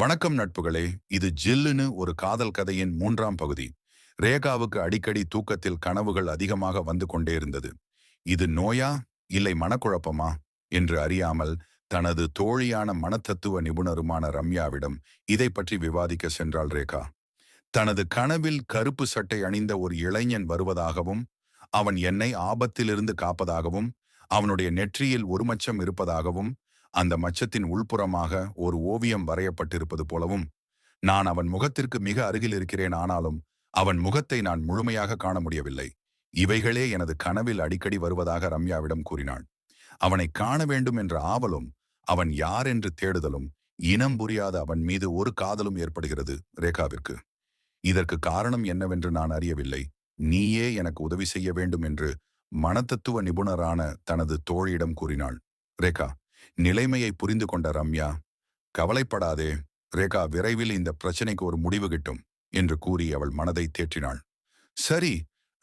வணக்கம் நட்புகளே. இது ஜில்லுன்னு ஒரு காதல் கதையின் மூன்றாம் பகுதி. ரேகாவுக்கு அடிக்கடி தூக்கத்தில் கனவுகள் அதிகமாக வந்து கொண்டே இருந்தது. இது நோயா இல்லை மனக்குழப்பமா? என்று அறியாமல் தனது தோழியான மனத்தத்துவ நிபுணருமான ரம்யாவிடம் இதை பற்றி விவாதிக்க சென்றாள் ரேகா. தனது கனவில் கருப்பு சட்டை அணிந்த ஒரு இளைஞன் வருவதாகவும் அவன் என்னை ஆபத்திலிருந்து காப்பதாகவும் அவனுடைய நெற்றியில் ஒரு மச்சம் இருப்பதாகவும் அந்த மச்சத்தின் உள்புறமாக ஒரு ஓவியம் வரையப்பட்டிருப்பது போலவும் நான் அவன் முகத்திற்கு மிக அருகில் இருக்கிறேன் ஆனாலும் அவன் முகத்தை நான் முழுமையாக காண முடியவில்லை. இவைகளே எனது கனவில் அடிக்கடி வருவதாக ரம்யாவிடம் கூறினாள். அவனை காண வேண்டும் என்ற ஆவலும் அவன் யார் என்று தேடுதலும் இனம் புரியாத அவன் மீது ஒரு காதலும் ஏற்படுகிறது ரேகாவிற்கு. இதற்கு காரணம் என்னவென்று நான் அறியவில்லை. நீயே எனக்கு உதவி செய்ய வேண்டும் என்று மனத்தத்துவ நிபுணரான தனது தோழியிடம் கூறினாள். ரேகா நிலைமையை புரிந்து கொண்ட ரம்யா கவலைப்படாதே ரேகா விரைவில் இந்த பிரச்சனைக்கு ஒரு முடிவு கிட்டும் என்று கூறி அவள் மனதை தேற்றினாள். சரி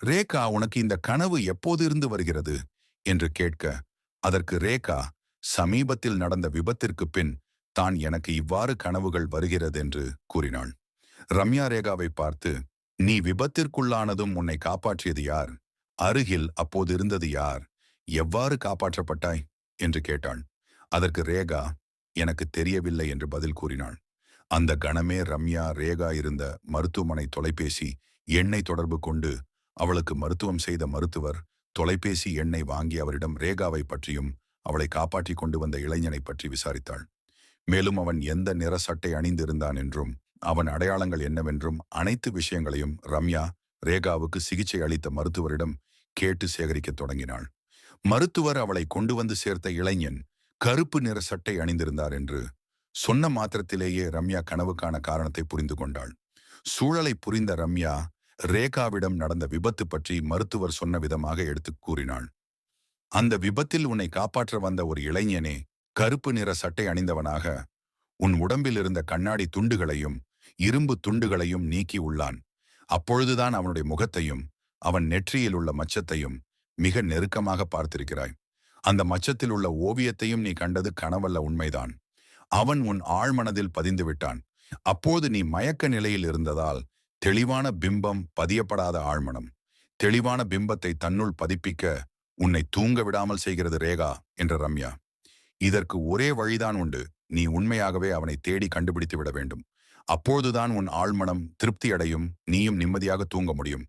ரேகா உனக்கு இந்த கனவு எப்போது இருந்து வருகிறது? என்று கேட்க அதற்கு ரேகா சமீபத்தில் நடந்த விபத்திற்கு பின் தான் எனக்கு இவ்வாறு கனவுகள் வருகிறதென்று கூறினாள். ரம்யா ரேகாவை பார்த்து நீ விபத்திற்குள்ளானதும் உன்னை காப்பாற்றியது யார்? அருகில் அப்போது இருந்தது யார்? எவ்வாறு காப்பாற்றப்பட்டாய்? என்று கேட்டாள். அதற்கு ரேகா எனக்கு தெரியவில்லை என்று பதில் கூறினாள். அந்த கணமே ரம்யா ரேகா இருந்த மருத்துவமனை தொலைபேசி எண்ணை தொடர்பு கொண்டு அவளுக்கு மருத்துவம் செய்த மருத்துவர் தொலைபேசி எண்ணை வாங்கி அவரிடம் ரேகாவை பற்றியும் அவளை காப்பாற்றி கொண்டு வந்த இளைஞனை பற்றி விசாரித்தாள். மேலும் அவன் எந்த நிற சட்டை அணிந்திருந்தான் என்றும் அவன் அடையாளங்கள் என்னவென்றும் அனைத்து விஷயங்களையும் ரம்யா ரேகாவுக்கு சிகிச்சை அளித்த மருத்துவரிடம் கேட்டு சேகரிக்கத் தொடங்கினாள். மருத்துவர் அவளை கொண்டு வந்து சேர்த்த இளைஞன் கருப்பு நிற சட்டை அணிந்திருந்தார் என்று சொன்ன மாத்திரத்திலேயே ரம்யா கனவுக்கான காரணத்தை புரிந்து கொண்டாள். சூழலை புரிந்த ரம்யா ரேகாவிடம் நடந்த விபத்து பற்றி மருத்துவர் சொன்ன விதமாக எடுத்து கூறினாள். அந்த விபத்தில் உன்னை காப்பாற்ற வந்த ஒரு இளைஞனே கருப்பு நிற சட்டை அணிந்தவனாக உன் உடம்பில் இருந்த கண்ணாடி துண்டுகளையும் இரும்பு துண்டுகளையும் நீக்கி உள்ளான். அப்பொழுதுதான் அவனுடைய முகத்தையும் அவன் நெற்றியில் உள்ள மச்சத்தையும் மிக நெருக்கமாக பார்த்திருக்கிறாய். அந்த மச்சத்தில் உள்ள ஓவியத்தையும் நீ கண்டது கனவல்ல உண்மைதான். அவன் உன் ஆழ்மனதில் பதிந்து விட்டான் அப்போது நீ மயக்க நிலையில் இருந்ததால் தெளிவான பிம்பம் பதியப்படாத ஆழ்மனம். தெளிவான பிம்பத்தை தன்னுள் பதிப்பிக்க உன்னை தூங்க விடாமல் செய்கிறது ரேகா என்ற ரம்யா. இதற்கு ஒரே வழிதான் உண்டு. நீ உண்மையாகவே அவனை தேடி கண்டுபிடித்து விட வேண்டும். அப்போதுதான் உன் ஆழ்மனம் திருப்தி அடையும் நீயும் நிம்மதியாக தூங்க முடியும்.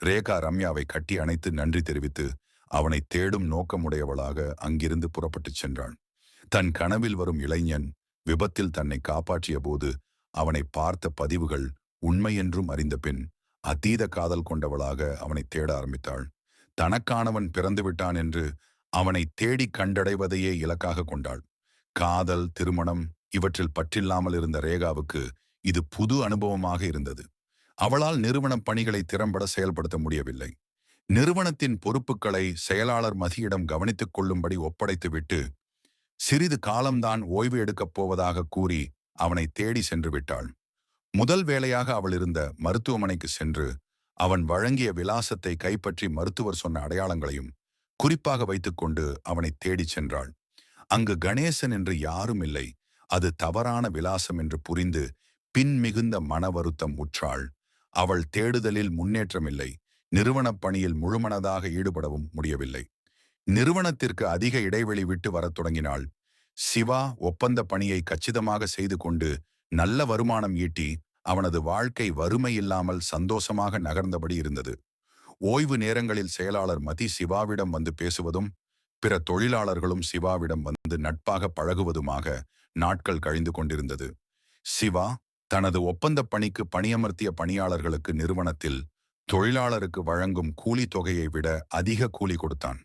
ரேகா ரம்யாவை கட்டி அணைத்து நன்றி தெரிவித்து அவனை தேடும் நோக்கமுடையவளாக அங்கிருந்து புறப்பட்டுச் சென்றாள் தன் கனவில் வரும் இளைஞன் விபத்தில் தன்னை காப்பாற்றிய போது அவனை பார்த்த பதிவுகள் உண்மையென்றும் அறிந்த பின் அதீத காதல் கொண்டவளாக அவனை தேட ஆரம்பித்தாள். தனக்கானவன் பிறந்துவிட்டான் என்று அவனை தேடி கண்டடைவதையே இலக்காக கொண்டாள். காதல் திருமணம் இவற்றில் பற்றில்லாமல் இருந்த ரேகாவுக்கு இது புது அனுபவமாக இருந்தது. அவளால் நிறுவன பணிகளை திறம்பட செயல்படுத்த முடியவில்லை. நிறுவனத்தின் பொறுப்புகளை செயலாளர் மதியிடம் கவனித்துக் கொள்ளும்படி ஒப்படைத்துவிட்டு சிறிது காலம்தான் ஓய்வு எடுக்கப் போவதாக கூறி அவனை தேடி சென்று விட்டாள். முதல் வேளையாக அவள் இருந்த மருத்துவமனைக்கு சென்று அவன் வழங்கிய விலாசத்தை கைப்பற்றி மருத்துவர் சொன்ன அடையாளங்களையும் குறிப்பாக வைத்துக்கொண்டு அவனை தேடிச் சென்றாள். அங்கு கணேசன் என்று யாரும் இல்லை. அது தவறான விலாசம் என்று புரிந்து பின் மிகுந்த மன வருத்தம் உற்றாள். அவள் தேடுதலில் முன்னேற்றமில்லை. நிறுவனப் பணியில் முழுமனதாக ஈடுபடவும் முடியவில்லை. நிறுவனத்திற்கு அதிக இடைவெளி விட்டு வரத் தொடங்கினாள். சிவா ஒப்பந்த பணியை கச்சிதமாக செய்து கொண்டு நல்ல வருமானம் ஈட்டி அவனது வாழ்க்கை வறுமை இல்லாமல் சந்தோஷமாக நகர்ந்தபடி இருந்தது. ஓய்வு நேரங்களில் செயலாளர் மதி சிவாவிடம் வந்து பேசுவதும் பிற தொழிலாளர்களும் சிவாவிடம் வந்து நட்பாக பழகுவதுமாக நாட்கள் கழிந்து கொண்டிருந்தது. சிவா தனது ஒப்பந்த பணிக்கு பணியமர்த்திய பணியாளர்களுக்கு நிறுவனத்தில் தொழிலாளருக்கு வழங்கும் கூலி தொகையை விட அதிக கூலி கொடுத்தான்.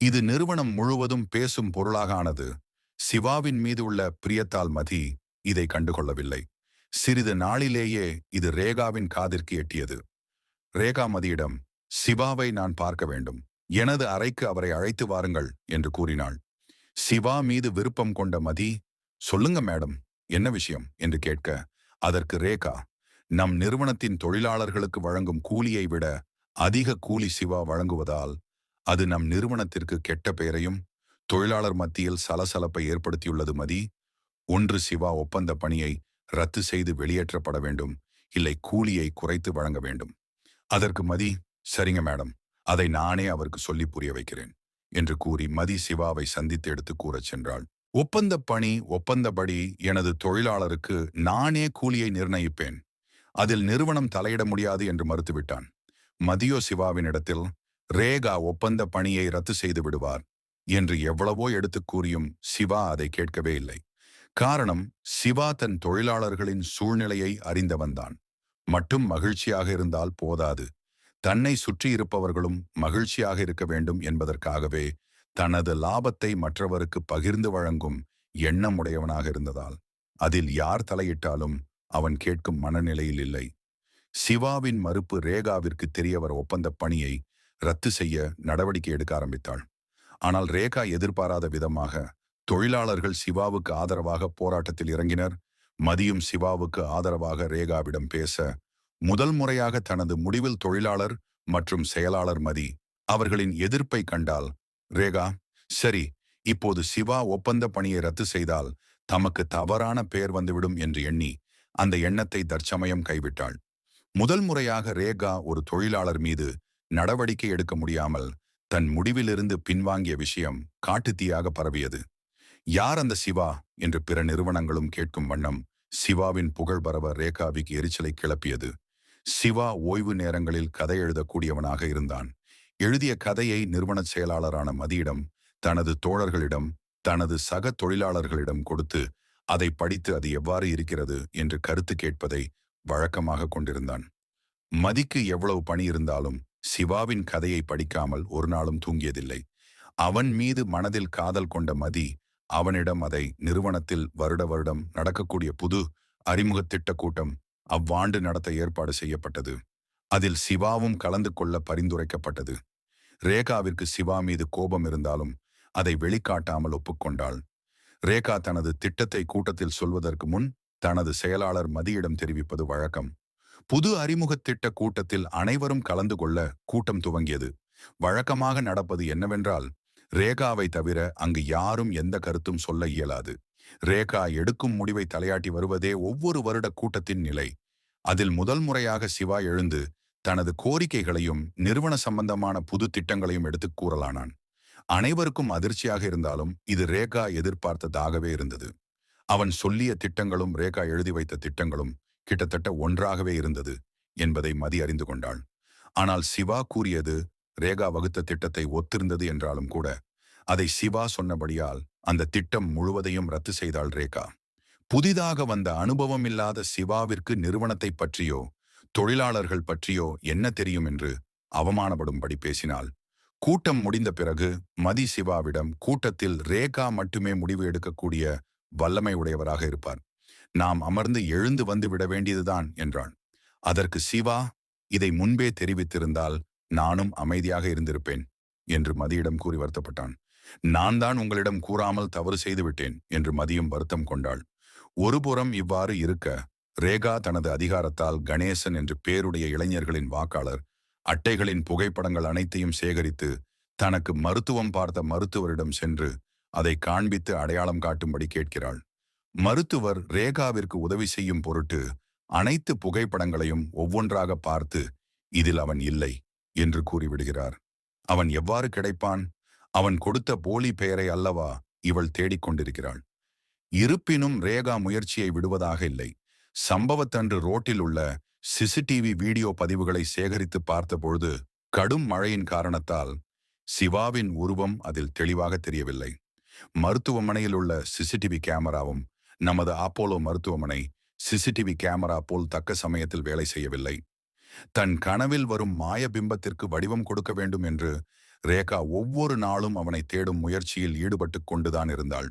இது நிறுவனம் முழுவதும் பேசும் பொருளாக ஆனது சிவாவின் மீது உள்ள பிரியத்தால் மதி இதை கண்டுகொள்ளவில்லை. சிறிது நாளிலேயே இது ரேகாவின் காதிற்கு எட்டியது. ரேகா மதியிடம் சிவாவை நான் பார்க்க வேண்டும். எனது அறைக்கு அவரை அழைத்து வாருங்கள் என்று கூறினாள். சிவா மீது விருப்பம் கொண்ட மதி சொல்லுங்க மேடம் என்ன விஷயம்? என்று கேட்க அதற்கு ரேகா நம் நிறுவனத்தின் தொழிலாளர்களுக்கு வழங்கும் கூலியை விட அதிக கூலி சிவா வழங்குவதால் அது நம் நிறுவனத்திற்கு கெட்ட பெயரையும் தொழிலாளர் மத்தியில் சலசலப்பை ஏற்படுத்தியுள்ளது மதி. ஒன்று சிவா ஒப்பந்த பணியை ரத்து செய்து வெளியேற்றப்பட வேண்டும். இல்லை கூலியை குறைத்து வழங்க வேண்டும். அதற்கு மதி சரிங்க மேடம். அதை நானே அவருக்கு சொல்லி புரிய வைக்கிறேன் என்று கூறி மதி சிவாவை சந்தித்து எடுத்து கூறச் சென்றாள். ஒப்பந்த பணி ஒப்பந்தபடி எனது தொழிலாளருக்கு நானே கூலியை நிர்ணயிப்பேன். அதில் நிறுவனம் தலையிட முடியாது என்று மறுத்துவிட்டான். மதியோ சிவாவினிடத்தில் ரேகா ஒப்பந்த பணியை ரத்து செய்து விடுவார் என்று எவ்வளவோ எடுத்துக் கூறியும் சிவா அதை கேட்கவே இல்லை. காரணம் சிவா தன் தொழிலாளர்களின் சூழ்நிலையை அறிந்தவன்தான் மட்டும் மகிழ்ச்சியாக இருந்தால் போதாது. தன்னை சுற்றியிருப்பவர்களும் மகிழ்ச்சியாக இருக்க வேண்டும் என்பதற்காகவே தனது லாபத்தை மற்றவருக்கு பகிர்ந்து வழங்கும் எண்ணம் உடையவனாக இருந்ததால் அதில் யார் தலையிட்டாலும் அவன் கேட்கும் மனநிலையில் இல்லை. சிவாவின் மறுப்பு ரேகாவிற்கு தெரியவர் ஒப்பந்த பணியை ரத்து செய்ய நடவடிக்கை எடுக்க ஆரம்பித்தாள். ஆனால் ரேகா எதிர்பாராத விதமாக தொழிலாளர்கள் சிவாவுக்கு ஆதரவாக போராட்டத்தில் இறங்கினர். மதியும் சிவாவுக்கு ஆதரவாக ரேகாவிடம் பேச முதல் முறையாக தனது முடிவில் தொழிலாளர் மற்றும் செயலாளர் மதி அவர்களின் எதிர்ப்பை கண்டால் ரேகா சரி இப்போது சிவா ஒப்பந்த பணியை ரத்து செய்தால் தமக்கு தவறான பெயர் வந்துவிடும் என்று எண்ணி அந்த எண்ணத்தை தற்சமயம் கைவிட்டாள். முதல் முறையாக ரேகா ஒரு தொழிலாளர் மீது நடவடிக்கை எடுக்க முடியாமல் தன் முடிவிலிருந்து பின்வாங்கிய விஷயம் காட்டுத்தீயாக பரவியது. யார் அந்த சிவா? என்று பிற நிறுவனங்களும் கேட்கும் வண்ணம் சிவாவின் புகழ் பரவ ரேகாவிக்கு எரிச்சலை கிளப்பியது. சிவா ஓய்வு நேரங்களில் கதை எழுதக்கூடியவனாக இருந்தான். எழுதிய கதையை நிறுவன செயலாளரான மதியிடம் தனது தோழர்களிடம் தனது சக தொழிலாளர்களிடம் கொடுத்து அதை படித்து அது எவ்வாறு இருக்கிறது என்று கருத்து கேட்பதை வழக்கமாக கொண்டிருந்தான். மதிக்கு எவ்வளவு பணி இருந்தாலும் சிவாவின் கதையை படிக்காமல் ஒரு நாளும் தூங்கியதில்லை. அவன் மீது மனதில் காதல் கொண்ட மதி அவனிடம் அதை நிறுவனத்தில் வருட வருடம் நடக்கக்கூடிய புது அறிமுக திட்ட கூட்டம் அவ்வாண்டு நடத்த ஏற்பாடு செய்யப்பட்டது. அதில் சிவாவும் கலந்து கொள்ள பரிந்துரைக்கப்பட்டது. ரேகாவிற்கு சிவா மீது கோபம் இருந்தாலும் அதை வெளிக்காட்டாமல் ஒப்புக்கொண்டாள் ரேகா தனது திட்டத்தை கூட்டத்தில் சொல்வதற்கு முன் தனது செயலாளர் மதியிடம் தெரிவிப்பது வழக்கம். புது அறிமுகத் திட்ட கூட்டத்தில் அனைவரும் கலந்து கொள்ள கூட்டம் துவங்கியது. வழக்கமாக நடப்பது என்னவென்றால் ரேகாவை தவிர அங்கு யாரும் எந்த கருத்தும் சொல்ல இயலாது. ரேகா எடுக்கும் முடிவை தலையாட்டி வருவதே ஒவ்வொரு வருட கூட்டத்தின் நிலை. அதில் முதல் முறையாக சிவா எழுந்து தனது கோரிக்கைகளையும் நிறுவன சம்பந்தமான புது திட்டங்களையும் எடுத்துக் கூறலானான். அனைவருக்கும் அதிர்ச்சியாக இருந்தாலும் இது ரேகா எதிர்பார்த்ததாகவே இருந்தது. அவன் சொல்லிய திட்டங்களும் ரேகா எழுதி வைத்த திட்டங்களும் கிட்டத்தட்ட ஒன்றாகவே இருந்தது என்பதை மதி அறிந்து கொண்டாள். ஆனால் சிவா கூறியது ரேகா வகுத்த திட்டத்தை ஒத்திருந்தது என்றாலும் கூட அதை சிவா சொன்னபடியால் அந்த திட்டம் முழுவதையும் ரத்து செய்தாள் ரேகா. புதிதாக வந்த அனுபவம் இல்லாத சிவாவிற்கு நிறுவனத்தை பற்றியோ தொழிலாளர்கள் பற்றியோ என்ன தெரியும் என்று அவமானப்படும்படி பேசினாள். கூட்டம் முடிந்த பிறகு மதி சிவாவிடம் கூட்டத்தில் ரேகா மட்டுமே முடிவு எடுக்கக்கூடிய வல்லமை உடையவராக இருப்பார். நாம் அமர்ந்து எழுந்து வந்து விட வேண்டியதுதான் என்றான். அதற்கு சிவா இதை முன்பே தெரிவித்திருந்தால் நானும் அமைதியாக இருந்திருப்பேன் என்று மதியிடம் கூறி வருத்தப்பட்டான். நான் தான் உங்களிடம் கூறாமல் தவறு செய்துவிட்டேன் என்று மதியும் வருத்தம் கொண்டாள். ஒருபுறம் இவ்வாறு இருக்க ரேகா தனது அதிகாரத்தால் கணேசன் என்று பேருடைய இளைஞர்களின் வாக்காளர் அட்டைகளின் புகைப்படங்கள் அனைத்தையும் சேகரித்து தனக்கு மருத்துவம் பார்த்த மருத்துவரிடம் சென்று அதை காண்பித்து அடையாளம் காட்டும்படி கேட்கிறாள். மருத்துவர் ரேகாவிற்கு உதவி செய்யும் பொருட்டு அனைத்து புகைப்படங்களையும் ஒவ்வொன்றாக பார்த்து இதில் அவன் இல்லை என்று கூறிவிடுகிறார். அவன் எவ்வாறு கிடைப்பான்? அவன் கொடுத்த போலி பெயரை அல்லவா? இவள் தேடிக்கொண்டிருக்கிறாள் இருப்பினும் ரேகா முயற்சியை விடுவதாக இல்லை. சம்பவத்தன்று ரோட்டில் உள்ள சிசிடிவி வீடியோ பதிவுகளை சேகரித்து பார்த்தபொழுது கடும் மழையின் காரணத்தால் சிவாவின் உருவம் அதில் தெளிவாக தெரியவில்லை. மருத்துவமனையில் உள்ள சிசிடிவி கேமராவும் நமது அப்போலோ மருத்துவமனை சிசிடிவி கேமரா போல் தக்க சமயத்தில் வேலை செய்யவில்லை. தன் கனவில் வரும் மாய பிம்பத்திற்கு வடிவம் கொடுக்க வேண்டும் என்று ரேகா ஒவ்வொரு நாளும் அவனை தேடும் முயற்சியில் ஈடுபட்டு கொண்டுதான் இருந்தாள்.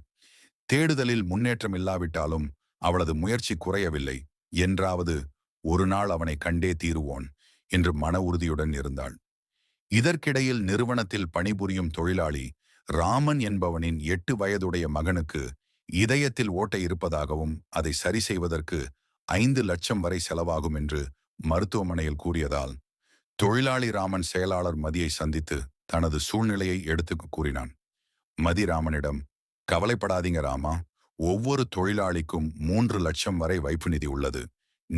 தேடுதலில் முன்னேற்றம் இல்லாவிட்டாலும் அவளது முயற்சி குறையவில்லை. என்றாவது ஒரு நாள் அவனை கண்டே தீருவோன் என்று மன உறுதியுடன் இருந்தாள். இதற்கிடையில் நிறுவனத்தில் பணிபுரியும் தொழிலாளி ராமன் என்பவனின் எட்டு வயதுடைய மகனுக்கு இதயத்தில் ஓட்டை இருப்பதாகவும் அதை சரி செய்வதற்கு ஐந்து லட்சம் வரை செலவாகும் என்று மருத்துவமனையில் கூறியதால் தொழிலாளி ராமன் செயலாளர் மதியை சந்தித்து தனது சூழ்நிலையை எடுத்து கூறினான். மதி ராமனிடம் கவலைப்படாதீங்க ராமா ஒவ்வொரு தொழிலாளிக்கும் மூன்று லட்சம் வரை வைப்பு நிதி உள்ளது.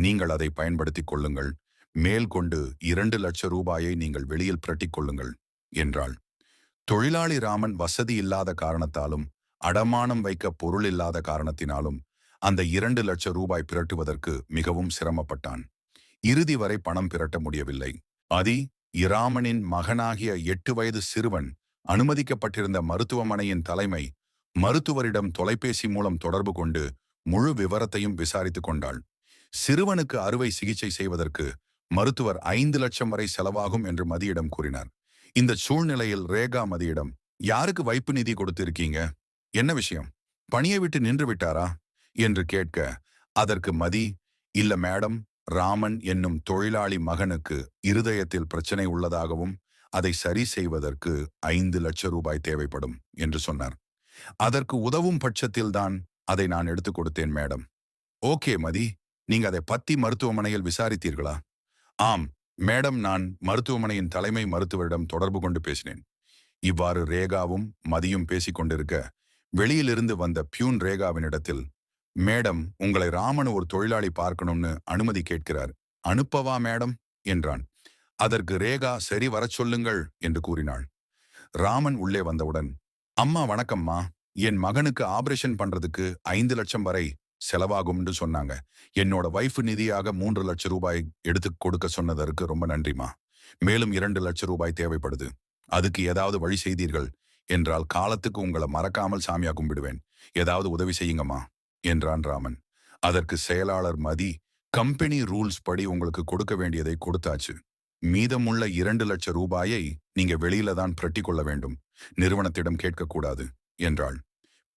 நீங்கள் அதை பயன்படுத்திக் கொள்ளுங்கள். மேல் கொண்டு இரண்டு லட்சம் ரூபாயை நீங்கள் வெளியில் பிரட்டிக்கொள்ளுங்கள் என்றாள். தொழிலாளி ராமன் வசதி இல்லாத காரணத்தாலும் அடமானம் வைக்க பொருள் இல்லாத காரணத்தினாலும் அந்த இரண்டு லட்சம் ரூபாய் பிரட்டுவதற்கு மிகவும் சிரமப்பட்டான். இறுதி வரை பணம் பிரட்ட முடியவில்லை. அதி இராமனின் மகனாகிய எட்டு வயது சிறுவன் அனுமதிக்கப்பட்டிருந்த மருத்துவமனையின் தலைமை மருத்துவரிடம் தொலைபேசி மூலம் தொடர்பு கொண்டு முழு விவரத்தையும் விசாரித்துக் கொண்டாள். சிறுவனுக்கு அறுவை சிகிச்சை செய்வதற்கு மருத்துவர் ஐந்து லட்சம் வரை செலவாகும் என்று மதியிடம் கூறினார். இந்த சூழ்நிலையில் ரேகா மதியிடம் யாருக்கு வைப்பு நிதி கொடுத்திருக்கீங்க? என்ன விஷயம்? பணியை விட்டு நின்று விட்டாரா? என்று கேட்க அதற்கு மதி இல்ல மேடம் ராமன் என்னும் தொழிலாளி மகனுக்கு இருதயத்தில் பிரச்சனை உள்ளதாகவும் அதை சரி செய்வதற்கு ஐந்து லட்சம் ரூபாய் தேவைப்படும் என்று சொன்னார். அதற்கு உதவும் பட்சத்தில்தான் அதை நான் எடுத்துக் கொடுத்தேன் மேடம். ஓகே மதி. நீங்க அதை பத்தி மருத்துவமனையில் விசாரித்தீர்களா? ஆம் மேடம் நான் மருத்துவமனையின் தலைமை மருத்துவரிடம் தொடர்பு கொண்டு பேசினேன். இவ்வாறு ரேகாவும் மதியும் பேசிக் கொண்டிருக்க வெளியிலிருந்து வந்த பியூன் ரேகாவினிடத்தில் மேடம் உங்களை ராமன் ஒரு தொழிலாளி பார்க்கணும்னு அனுமதி கேட்கிறார். அனுப்பவா மேடம்? என்றான். அதற்கு ரேகா சரி வரச் சொல்லுங்கள் என்று கூறினாள். ராமன் உள்ளே வந்தவுடன் அம்மா வணக்கம்மா. என் மகனுக்கு ஆபரேஷன் பண்றதுக்கு ஐந்து லட்சம் வரை செலவாகும்னு சொன்னாங்க. என்னோட வைஃப் நிதியாக மூன்று லட்சம் ரூபாய் எடுத்து கொடுக்க சொன்னதற்கு ரொம்ப நன்றிமா மேலும் இரண்டு லட்சம் ரூபாய் தேவைப்படுது. அதுக்கு ஏதாவது வழி செய்தீர்கள் என்றால் காலத்துக்கு உங்களை மறக்காமல் சாமியா கும்பிடுவேன். ஏதாவது உதவி செய்யுங்கம்மா என்றான் ராமன். அதற்கு செயலாளர் மதி கம்பெனி ரூல்ஸ் படி உங்களுக்கு கொடுக்க வேண்டியதை கொடுத்தாச்சு. மீதமுள்ள இரண்டு லட்சம் ரூபாயை நீங்க வெளியில தான் பிரட்டி கொள்ள வேண்டும். நிறுவனத்திடம் கேட்கக்கூடாது என்றாள்.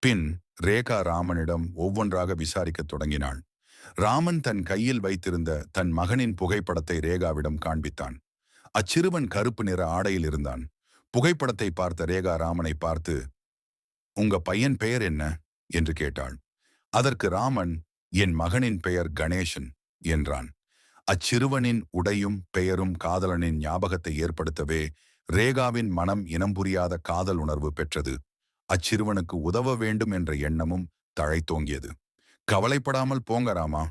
பின் ரேகா ராமனிடம் ஒவ்வொன்றாக விசாரிக்கத் தொடங்கினாள். ராமன் தன் கையில் வைத்திருந்த தன் மகனின் புகைப்படத்தை ரேகாவிடம் காண்பித்தான். அச்சிறுவன் கருப்பு நிற ஆடையில் இருந்தான். புகைப்படத்தை பார்த்த ரேகா ராமனை பார்த்து உங்க பையன் பெயர் என்ன? என்று கேட்டாள். அதற்கு ராமன் என் மகனின் பெயர் கணேசன் என்றான். அச்சிறுவனின் உடையும் பெயரும் காதலனின் ஞாபகத்தை ஏற்படுத்தவே ரேகாவின் மனம் இனம் புரியாத காதல் உணர்வு பெற்றது. அச்சிறுவனுக்கு உதவ வேண்டும் என்ற எண்ணமும் தழைத்தோங்கியது. கவலைப்படாமல் போங்க ராமா.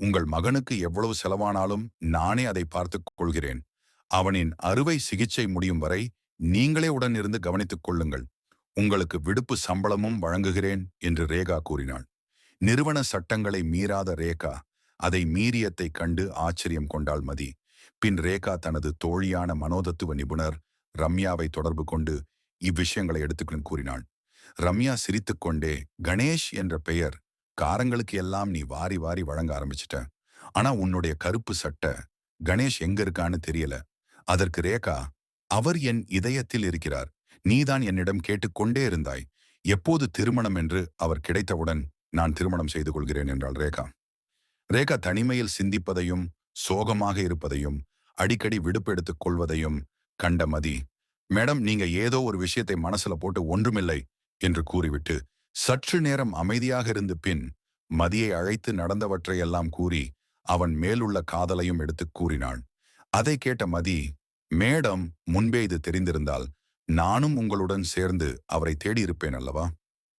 உங்கள் மகனுக்கு எவ்வளவு செலவானாலும் நானே அதை பார்த்துக் கொள்கிறேன். அவனின் அறுவை சிகிச்சை முடியும் வரை நீங்களே உடன் இருந்து கவனித்துக் கொள்ளுங்கள். உங்களுக்கு விடுப்பு சம்பளமும் வழங்குகிறேன் என்று ரேகா கூறினாள். நிறுவன சட்டங்களை மீறாத ரேகா அதை மீறியத்தை கண்டு ஆச்சரியம் கொண்டாள் மதி. பின் ரேகா தனது தோழியான மனோதத்துவ நிபுணர் ரம்யாவை தொடர்பு கொண்டு இவ்விஷயங்களை எடுத்துக்கணும் கூறினாள். ரம்யா சிரித்துக்கொண்டே கணேஷ் என்ற பெயர் காரங்களுக்கு எல்லாம் நீ வாரி வாரி வழங்க ஆரம்பிச்சிட்ட. ஆனா உன்னுடைய கருப்பு சட்டை கணேஷ் எங்க இருக்கான்னு தெரியல. அதற்கு ரேகா அவர் என் இதயத்தில் இருக்கிறார். நீதான் என்னிடம் கேட்டுக்கொண்டே இருந்தாய். எப்போது திருமணம் என்று அவர் கிடைத்தவுடன் நான் திருமணம் செய்து கொள்கிறேன் என்றாள் ரேகா. ரேகா தனிமையில் சிந்திப்பதையும் சோகமாக இருப்பதையும் அடிக்கடி விடுப்பெடுத்துக் கொள்வதையும் கண்ட மதி மேடம் நீங்க ஏதோ ஒரு விஷயத்தை மனசுல போட்டு ஒன்றுமில்லை. என்று கூறிவிட்டு சற்று நேரம் அமைதியாக இருந்து பின் மதியை அழைத்து நடந்தவற்றையெல்லாம் கூறி அவன் மேலுள்ள காதலையும் எடுத்துக் கூறினாள். அதை கேட்ட மதி மேடம் முன்பே இது தெரிந்திருந்தால் நானும் உங்களுடன் சேர்ந்து அவரை தேடியிருப்பேன் அல்லவா?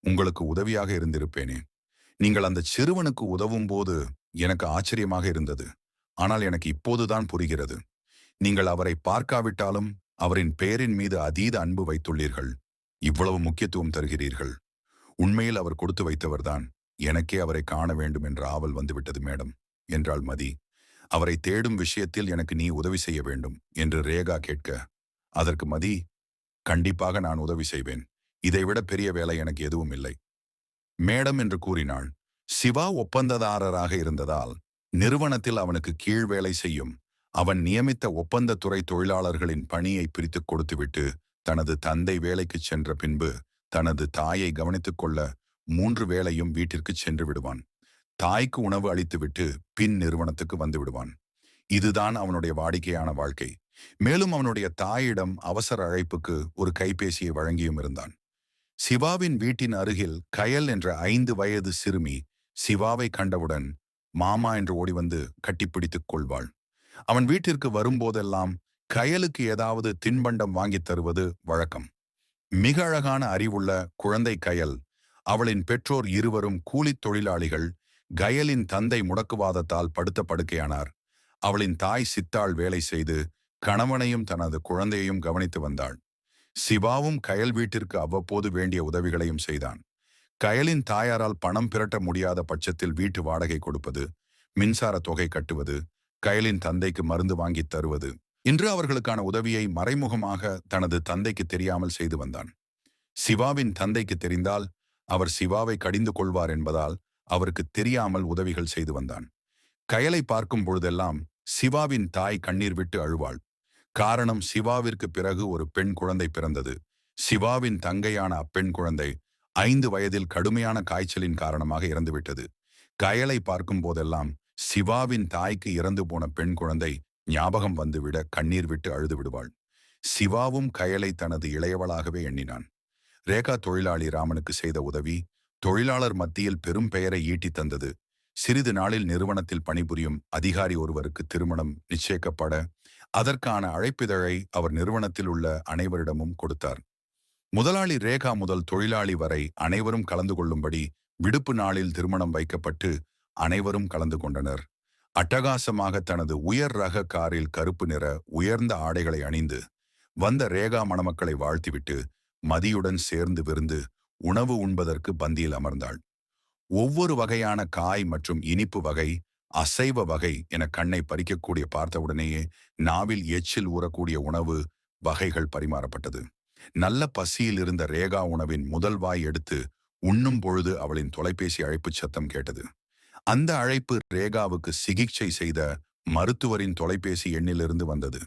உங்களுக்கு உதவியாக இருந்திருப்பேனே. நீங்கள் அந்த சிறுவனுக்கு உதவும் போது எனக்கு ஆச்சரியமாக இருந்தது. ஆனால் எனக்கு இப்போதுதான் புரிகிறது. நீங்கள் அவரை பார்க்காவிட்டாலும் அவரின் பெயரின் மீது அதீத அன்பு வைத்துள்ளீர்கள். இவ்வளவு முக்கியத்துவம் தருகிறீர்கள். உண்மையில் அவர் கொடுத்து வைத்தவர்தான். எனக்கே அவரை காண வேண்டும் என்ற ஆவல் வந்துவிட்டது மேடம் என்றாள் மதி. அவரை தேடும் விஷயத்தில் எனக்கு நீ உதவி செய்ய வேண்டும் என்று ரேகா கேட்க அதற்கு மதி கண்டிப்பாக நான் உதவி செய்வேன். இதைவிட பெரிய வேலை எனக்கு எதுவும் இல்லை. மேடம் என்று கூறினாள். சிவா ஒப்பந்ததாரராக இருந்ததால் நிறுவனத்தில் அவனுக்கு கீழ் வேலை செய்யும் அவன் நியமித்த ஒப்பந்தத்துறை தொழிலாளர்களின் பணியை பிரித்துக் கொடுத்துவிட்டு தனது தந்தை வேலைக்கு சென்ற பின்பு தனது தாயை கவனித்துக் கொள்ள மூன்று வேளையும் வீட்டிற்கு சென்று விடுவான். தாய்க்கு உணவு அளித்துவிட்டு பின் நிறுவனத்துக்கு வந்து விடுவான். இதுதான் அவனுடைய வாடிக்கையான வாழ்க்கை. மேலும் அவனுடைய தாயிடம் அவசர அழைப்புக்கு ஒரு கைபேசியை வழங்கியும் இருந்தான். சிவாவின் வீட்டின் அருகில் கயல் என்ற ஐந்து வயது சிறுமி சிவாவை கண்டவுடன் மாமா என்று ஓடி வந்து கட்டிப்பிடித்துக் கொள்வாள். அவன் வீட்டிற்கு வரும்போதெல்லாம் கயலுக்கு ஏதாவது தின்பண்டம் வாங்கித் தருவது வழக்கம். மிக அழகான அறிவுள்ள குழந்தை கயல். அவளின் பெற்றோர் இருவரும் கூலித் தொழிலாளிகள். கயலின் தந்தை முடக்குவாதத்தால் படுத்த படுக்கையானார் அவளின் தாய் சித்தாள் வேலை செய்து கணவனையும் தனது குழந்தையையும் கவனித்து வந்தாள். சிவாவும் கயல் வீட்டிற்கு அவ்வப்போது வேண்டிய உதவிகளையும் செய்தான். கயலின் தாயாரால் பணம் பிரட்ட முடியாத பட்சத்தில் வீட்டு வாடகை கொடுப்பது மின்சார தொகை கட்டுவது கயலின் தந்தைக்கு மருந்து வாங்கித் தருவது இன்று அவர்களுக்கான உதவியை மறைமுகமாக தனது தந்தைக்கு தெரியாமல் செய்து வந்தான். சிவாவின் தந்தைக்கு தெரிந்தால் அவர் சிவாவை கடிந்து கொள்வார் என்பதால் அவருக்கு தெரியாமல் உதவிகள் செய்து வந்தான். கயலை பார்க்கும் பொழுதெல்லாம் சிவாவின் தாய் கண்ணீர் விட்டு அழுவாள். காரணம் சிவாவிற்கு பிறகு ஒரு பெண் குழந்தை பிறந்தது. சிவாவின் தங்கையான அப்பெண் குழந்தை ஐந்து வயதில் கடுமையான காய்ச்சலின் காரணமாக இறந்துவிட்டது. கயலை பார்க்கும் போதெல்லாம் சிவாவின் தாய்க்கு இறந்து போன பெண் குழந்தை ஞாபகம் வந்துவிட கண்ணீர் விட்டு அழுது விடுவாள் சிவாவும் கயலை தனது இளையவளாகவே எண்ணினான். ரேகா தொழிலாளி ராமனுக்கு செய்த உதவி தொழிலாளர் மத்தியில் பெரும் பெயரை ஈட்டித் தந்தது. சிறிது நாளில் நிறுவனத்தில் பணிபுரியும் அதிகாரி ஒருவருக்கு திருமணம் நிச்சயிக்கப்பட அதற்கான அழைப்பிதழை அவர் நிறுவனத்தில் உள்ள அனைவரிடமும் கொடுத்தார். முதலாளி ரேகா முதல் தொழிலாளி வரை அனைவரும் கலந்து கொள்ளும்படி விடுப்பு நாளில் திருமணம் வைக்கப்பட்டு அனைவரும் கலந்து கொண்டனர். அட்டகாசமாக தனது உயர் ரக காரில் கருப்பு நிற உயர்ந்த ஆடைகளை அணிந்து வந்த ரேகா மணமக்களை வாழ்த்திவிட்டு மதியுடன் சேர்ந்து விருந்து உணவு உண்பதற்கு பந்தியில் அமர்ந்தாள். ஒவ்வொரு வகையான காய் மற்றும் இனிப்பு வகை அசைவ வகை என கண்ணை பறிக்கக்கூடிய பார்த்தவுடனேயே நாவில் எச்சில் ஊறக்கூடிய உணவு வகைகள் பரிமாறப்பட்டது. நல்ல பசியில் இருந்த ரேகா உணவின் முதல் வாய் எடுத்து உண்ணும் பொழுது அவளின் தொலைபேசி அழைப்புச் சத்தம் கேட்டது. அந்த அழைப்பு ரேகாவுக்கு சிகிச்சை செய்த மருத்துவரின் தொலைபேசி எண்ணிலிருந்து வந்தது.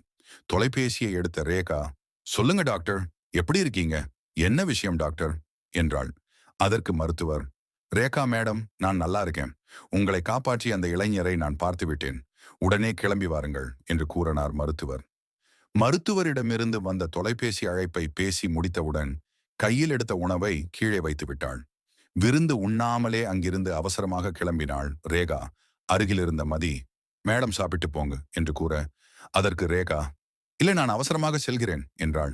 தொலைபேசியை எடுத்த ரேகா சொல்லுங்க டாக்டர் எப்படி இருக்கீங்க? என்ன விஷயம் டாக்டர்? என்றாள். அதற்கு மருத்துவர் ரேகா மேடம் நான் நல்லா இருக்கேன். உங்களை காப்பாற்றி அந்த இளைஞரை நான் பார்த்து விட்டேன். உடனே கிளம்பி வாருங்கள் என்று கூறினார் மருத்துவர். மருத்துவரிடமிருந்து வந்த தொலைபேசி அழைப்பை பேசி முடித்தவுடன் கையில் எடுத்த உணவை கீழே வைத்து விட்டாள். விருந்து உண்ணாமலே அங்கிருந்து அவசரமாக கிளம்பினாள் ரேகா. அருகில் இருந்த மதி மேடம் சாப்பிட்டு போங்க என்று கூற அதற்கு ரேகா இல்லை நான் அவசரமாக செல்கிறேன் என்றாள்.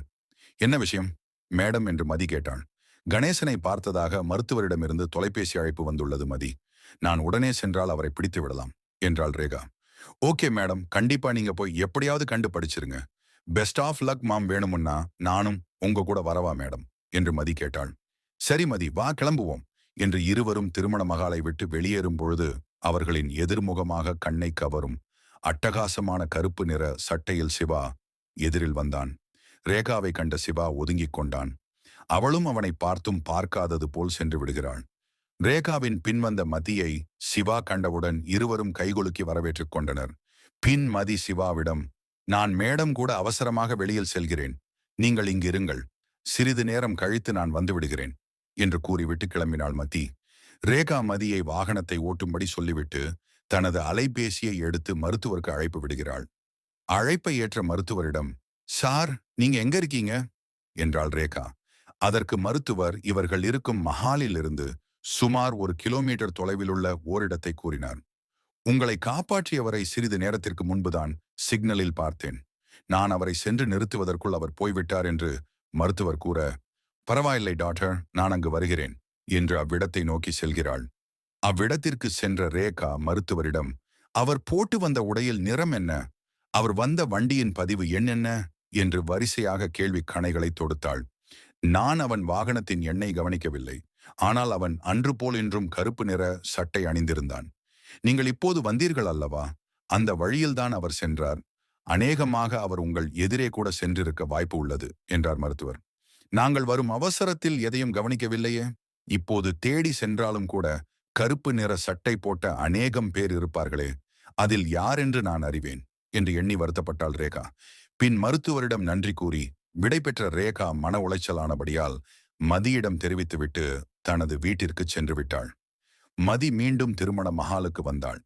என்ன விஷயம்? மேடம் என்று மதி கேட்டாள். கணேசனை பார்த்ததாக மருத்துவரிடமிருந்து தொலைபேசி அழைப்பு வந்துள்ளது மதி. நான் உடனே சென்றால் அவரை பிடித்து விடலாம் என்றாள் ரேகா. Okay madam. கண்டிப்பா நீங்க போய் எப்படியாவது கண்டு படிச்சிருங்க பெஸ்ட் ஆஃப் லக் மாம் வேணுமுன்னா நானும் உங்க கூட வரவா மேடம்? என்று மதி கேட்டாள். சரி மதி. வா கிளம்புவோம். என்று இருவரும் திருமண மகாலை விட்டு வெளியேறும் பொழுது அவர்களின் எதிர்முகமாக கண்ணை கவரும் அட்டகாசமான கருப்பு நிற சட்டையில் சிவா எதிரில் வந்தான். ரேகாவை கண்ட சிவா ஒதுங்கிக் கொண்டான். அவளும் அவனை பார்த்தும் பார்க்காதது போல் சென்று விடுகிறாள். ரேகாவின் பின்வந்த மதியை சிவா கண்டவுடன் இருவரும் கைகுலுக்கி வரவேற்றுக் கொண்டனர். பின் மதி சிவாவிடம் நான் மேடம் கூட அவசரமாக வெளியில் செல்கிறேன். நீங்கள் இங்கிருங்கள் சிறிது நேரம் கழித்து நான் வந்துவிடுகிறேன் என்று கூறிவிட்டு கிளம்பினாள் மதி. ரேகா மதியை வாகனத்தை ஓட்டும்படி சொல்லிவிட்டு தனது அலைபேசியை எடுத்து மருத்துவருக்கு அழைப்பு விடுகிறாள். அழைப்பை ஏற்ற மருத்துவரிடம் சார் நீங்க எங்க இருக்கீங்க? என்றாள் ரேகா. அதற்கு மருத்துவர் இவர்கள் இருக்கும் மஹாலிலிருந்து சுமார் ஒரு கிலோமீட்டர் தொலைவில் உள்ள ஓரிடத்தை கூறினார். உங்களை காப்பாற்றியவரை சிறிது நேரத்திற்கு முன்புதான் சிக்னலில் பார்த்தேன். நான் அவரை சென்று நிறுத்துவதற்குள் அவர் போய்விட்டார் என்று மருத்துவர் கூற பரவாயில்லை டாக்டர் நான் அங்கு வருகிறேன் என்று அவ்விடத்தை நோக்கி செல்கிறாள். அவ்விடத்திற்கு சென்ற ரேகா மருத்துவரிடம் அவர் போட்டு வந்த உடையில் நிறம் என்ன? அவர் வந்த வண்டியின் பதிவு என்னென்ன என்று வரிசையாக கேள்வி கணைகளை தொடுத்தாள். நான் அவன் வாகனத்தின் எண்ணை கவனிக்கவில்லை. ஆனால் அவன் அன்று போல் என்றும் கருப்பு நிற சட்டை அணிந்திருந்தான். நீங்கள் இப்போது வந்தீர்கள் அல்லவா? அந்த வழியில்தான் அவர் சென்றார். அநேகமாக அவர் உங்கள் எதிரே கூட சென்றிருக்க வாய்ப்பு உள்ளது என்றார் மருத்துவர். நாங்கள் வரும் அவசரத்தில் எதையும் கவனிக்கவில்லையே. இப்போது தேடி சென்றாலும் கூட கருப்பு நிற சட்டை போட்ட அநேகம் பேர் இருப்பார்களே அதில் யார் என்று நான் அறிவேன்? என்று எண்ணி வருத்தப்பட்டாள் ரேகா. பின் மருத்துவரிடம் நன்றி கூறி விடைபெற்ற ரேகா மன உளைச்சலானபடியால் மதியிடம் தெரிவித்துவிட்டு தனது வீட்டிற்கு சென்று விட்டாள். மதி மீண்டும் திருமண மஹாலுக்கு வந்தாள்.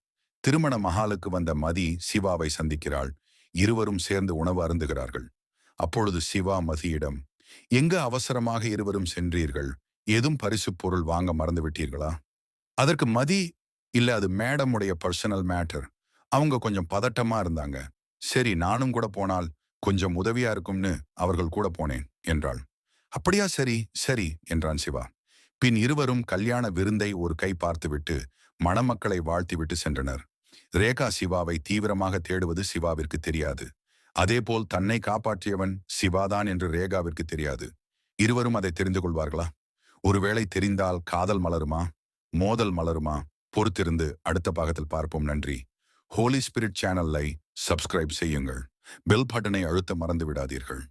திருமண மஹாலுக்கு வந்த மதி சிவாவை சந்திக்கிறாள். இருவரும் சேர்ந்து உணவு அருந்துகிறார்கள். அப்பொழுது சிவா மதியிடம் எங்கு அவசரமாக இருவரும் சென்றீர்கள்? ஏதும் பரிசு பொருள் வாங்க மறந்து விட்டீர்களா? அதற்கு மதி இல்ல அது மேடம் உடைய பர்சனல் மேட்டர் அவங்க கொஞ்சம் பதட்டமா இருந்தாங்க. சரி நானும் கூட போனால் கொஞ்சம் உதவியா இருக்கும்னு அவர்கள் கூட போனேன் என்றாள். அப்படியா சரி சரி என்றான் சிவா. பின் இருவரும் கல்யாண விருந்தை ஒரு கை பார்த்துவிட்டு மணமக்களை வாழ்த்திவிட்டு சென்றனர். ரேகா சிவாவை தீவிரமாக தேடுவது சிவாவிற்கு தெரியாது. அதேபோல் தன்னை காப்பாற்றியவன் சிவாதான் என்று ரேகாவிற்கு தெரியாது. இருவரும் அதை தெரிந்து கொள்வார்களா? ஒருவேளை தெரிந்தால் காதல் மலருமா? மோதல் மலருமா? பொறுத்திருந்து அடுத்த பாகத்தில் பார்ப்போம். நன்றி. ஹோலி ஸ்பிரிட் சேனலை சப்ஸ்கிரைப் செய்யுங்கள். பெல் பட்டனை அழுத்த மறந்து விடாதீர்கள்.